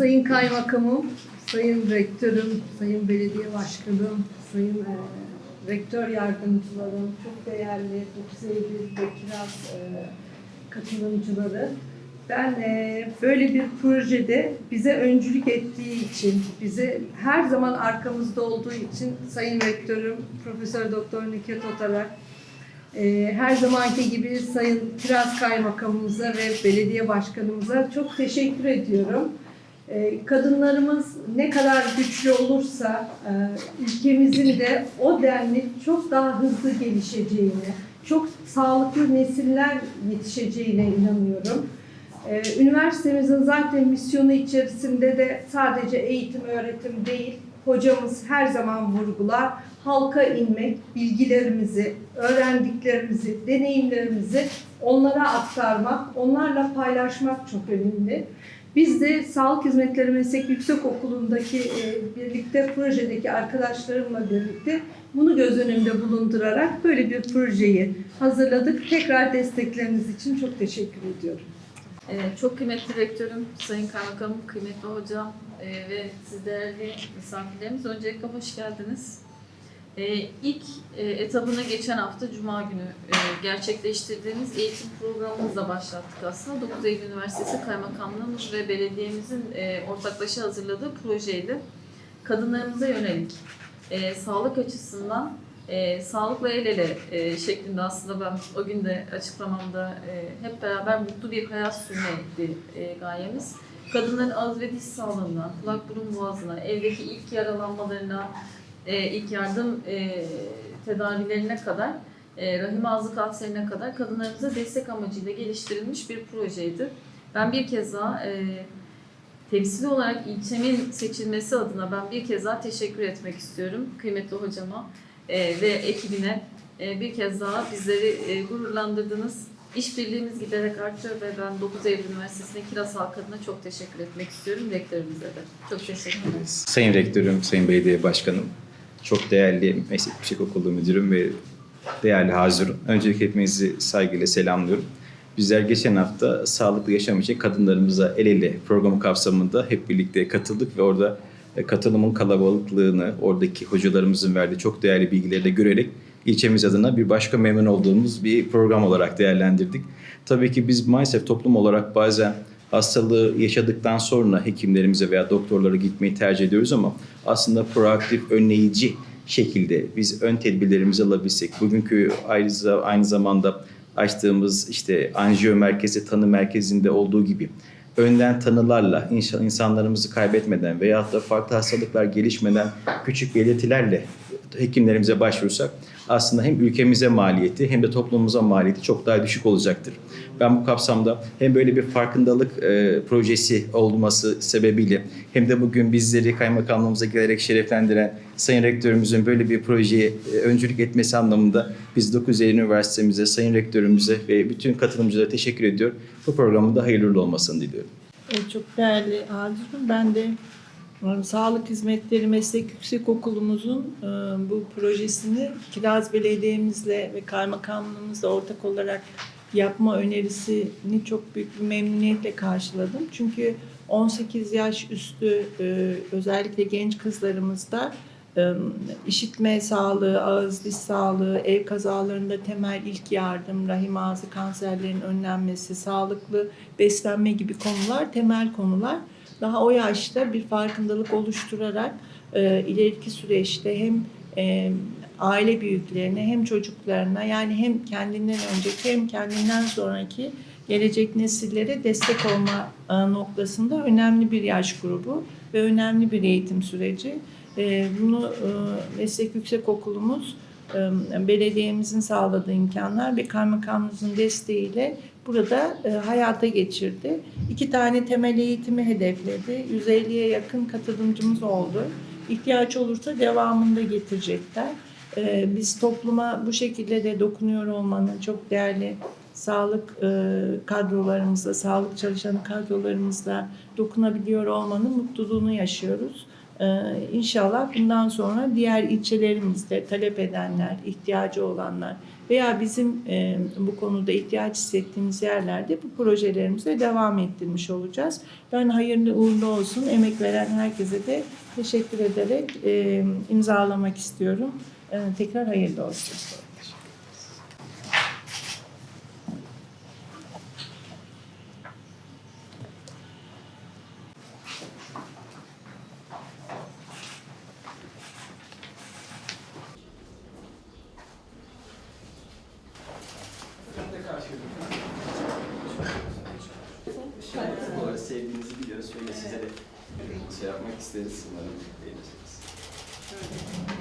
Sayın Kaymakamım, Sayın Rektörüm, Sayın Belediye Başkanım, Sayın e, Rektör Yardımcılarım, çok değerli, çok sevgili ve kiraz e, katılımcıları. Ben e, böyle bir projede bize öncülük ettiği için, bize her zaman arkamızda olduğu için Sayın Rektörüm Profesör Doktor Nükhet Otarak, e, her zamanki gibi Sayın Kiraz Kaymakamımıza ve Belediye Başkanımıza çok teşekkür ediyorum. E, kadınlarımız ne kadar güçlü olursa e, ülkemizin de o denli çok daha hızlı gelişeceğine, çok sağlıklı nesiller yetişeceğine inanıyorum. Ee, Üniversitemizin zaten misyonu içerisinde de sadece eğitim, öğretim değil, hocamız her zaman vurgular, halka inmek, bilgilerimizi, öğrendiklerimizi, deneyimlerimizi onlara aktarmak, onlarla paylaşmak çok önemli. Biz de Sağlık Hizmetleri Meslek Yüksekokulu'ndaki e, birlikte projedeki arkadaşlarımla birlikte bunu göz önünde bulundurarak böyle bir projeyi hazırladık. Tekrar destekleriniz için çok teşekkür ediyorum. Ee, çok kıymetli rektörüm, sayın kaymakamım, kıymetli hocam e, ve siz değerli misafirlerimiz öncelikle hoş geldiniz. Ee, ilk e, etabına geçen hafta Cuma günü e, gerçekleştirdiğimiz eğitim programımızla başlattık aslında. 9 Eylül Üniversitesi Kaymakamlığımız ve belediyemizin e, ortaklaşa hazırladığı projeydi. Kadınlarımıza yönelik e, sağlık açısından e, sağlıkla el ele e, şeklinde aslında ben o gün de açıklamamda e, hep beraber mutlu bir hayat sürmekti e, gayemiz. Kadınların ağız sağlığına, kulak burun boğazına, evdeki ilk yaralanmalarına, e, ilk yardım e, tedavilerine kadar, e, rahim ağzı kanserine kadar kadınlarımıza destek amacıyla geliştirilmiş bir projeydi. Ben bir kez daha e, temsili olarak ilçemin seçilmesi adına ben bir kez daha teşekkür etmek istiyorum kıymetli hocama e, ve ekibine e, bir kez daha bizleri e, gururlandırdınız. İşbirliğimiz giderek artıyor ve ben 9 Eylül Üniversitesi'ne Kiraz halk adına çok teşekkür etmek istiyorum. Rektörümüze de. Çok teşekkür ederim. Sayın Rektörüm, Sayın Belediye Başkanım, çok değerli Meslek Yüksekokulu Müdürüm ve değerli hazırım. Öncelikle hepinizi saygıyla selamlıyorum. Bizler geçen hafta Sağlıklı Yaşam için Kadınlarımıza El Ele programı kapsamında hep birlikte katıldık ve orada e, katılımın kalabalıklığını, oradaki hocalarımızın verdiği çok değerli bilgileri de görerek ilçemiz adına bir başka memnun olduğumuz bir program olarak değerlendirdik. Tabii ki biz maalesef toplum olarak bazen hastalığı yaşadıktan sonra hekimlerimize veya doktorlara gitmeyi tercih ediyoruz ama aslında proaktif, önleyici şekilde biz ön tedbirlerimizi alabilsek, bugünkü aynı, zamanda açtığımız işte anjiyo merkezi, tanı merkezinde olduğu gibi önden tanılarla insanlarımızı kaybetmeden veyahut da farklı hastalıklar gelişmeden küçük belirtilerle hekimlerimize başvursak aslında hem ülkemize maliyeti hem de toplumumuza maliyeti çok daha düşük olacaktır. Ben bu kapsamda hem böyle bir farkındalık e, projesi olması sebebiyle hem de bugün bizleri kaymakamlığımıza gelerek şereflendiren Sayın Rektörümüzün böyle bir projeye e, öncülük etmesi anlamında biz 9 Eylül Üniversitemize, Sayın Rektörümüze ve bütün katılımcılara teşekkür ediyor. Bu programın da hayırlı olmasını diliyorum. Çok değerli Adil'im. Ben de Sağlık Hizmetleri Meslek Yüksekokulumuzun e, bu projesini Kiraz Belediye'mizle ve Kaymakamlığımızla ortak olarak yapma önerisini çok büyük bir memnuniyetle karşıladım. Çünkü 18 yaş üstü e, özellikle genç kızlarımızda e, işitme sağlığı, ağız diş sağlığı, ev kazalarında temel ilk yardım, rahim ağzı kanserlerin önlenmesi, sağlıklı beslenme gibi konular temel konular. Daha o yaşta bir farkındalık oluşturarak e, ileriki süreçte hem e, aile büyüklerine hem çocuklarına yani hem kendinden önceki hem kendinden sonraki gelecek nesillere destek olma e, noktasında önemli bir yaş grubu ve önemli bir eğitim süreci. E, bunu e, Meslek Yüksekokulumuz e, belediyemizin sağladığı imkanlar ve kaymakamımızın desteğiyle burada e, hayata geçirdi. İki tane temel eğitimi hedefledi. 150'ye yakın katılımcımız oldu. İhtiyaç olursa devamında getirecekler. E, biz topluma bu şekilde de dokunuyor olmanın çok değerli sağlık e, kadrolarımızda, sağlık çalışanı kadrolarımızda dokunabiliyor olmanın mutluluğunu yaşıyoruz. Ee, İnşallah bundan sonra diğer ilçelerimizde talep edenler, ihtiyacı olanlar veya bizim e, bu konuda ihtiyaç hissettiğimiz yerlerde bu projelerimize devam ettirmiş olacağız. Ben hayırlı uğurlu olsun. Emek veren herkese de teşekkür ederek e, imzalamak istiyorum. E, tekrar hayırlı olsun. sevdiğinizi biliyoruz. Şöyle evet. size de şey yapmak isteriz. Umarım beğenirsiniz. Evet.